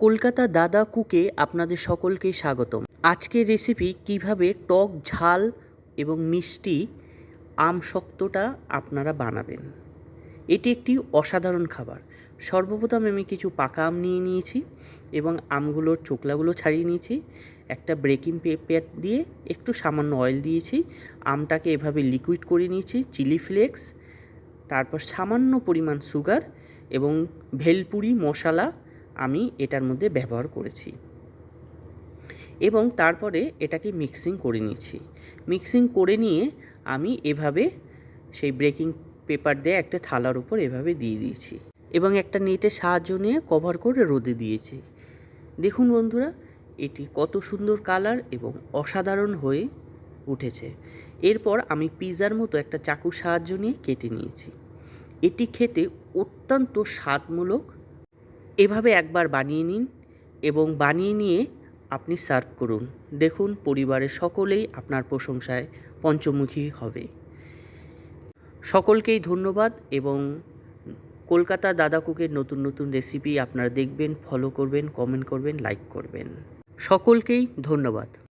কলকাতা দাদা কুকে আপনাদের সকলকে স্বাগতম। আজকের রেসিপি কীভাবে টক ঝাল এবং মিষ্টি আম শক্তটা আপনারা বানাবেন। এটি একটি অসাধারণ খাবার। সর্বপ্রথম আমি কিছু পাকা আম নিয়ে নিয়েছি এবং আমগুলোর চোকলাগুলো ছাড়িয়ে নিয়েছি। একটা ব্রেকিং পেপার দিয়ে একটু সামান্য অয়েল দিয়েছি। আমটাকে এভাবে লিকুইড করে নিয়েছি চিলি ফ্লেক্স তারপর সামান্য পরিমাণ সুগার এবং ভেলপুরি মশলা আমি এটার মধ্যে ব্যবহার করেছি। এবং তারপরে এটাকে মিক্সিং করে নিয়েছি। মিক্সিং করে নিয়ে আমি এভাবে সেই ব্রেকিং পেপার দিয়ে একটা থালার উপর এভাবে দিয়ে দিয়েছি। এবং একটা নেটের সাহায্য নিয়ে কভার করে রোদে দিয়েছি। দেখুন বন্ধুরা, এটি কত সুন্দর কালার এবং অসাধারণ হয়ে উঠেছে। এরপর আমি পিৎজার মতো একটা চাকুর সাহায্য নিয়ে কেটে নিয়েছি। এটি খেতে অত্যন্ত স্বাদমূলক এভাবে একবার বানিয়ে নিন এবং বানিয়ে নিয়ে আপনি সার্ভ করুন। দেখুন পরিবারের সকলেই আপনার প্রশংসায় পঞ্চমুখী হবে। সকলকেই ধন্যবাদ এবং কলকাতা দাদা কুকের নতুন নতুন রেসিপি আপনারা দেখবেন ফলো করবেন কমেন্ট করবেন লাইক করবেন। সকলকেই ধন্যবাদ।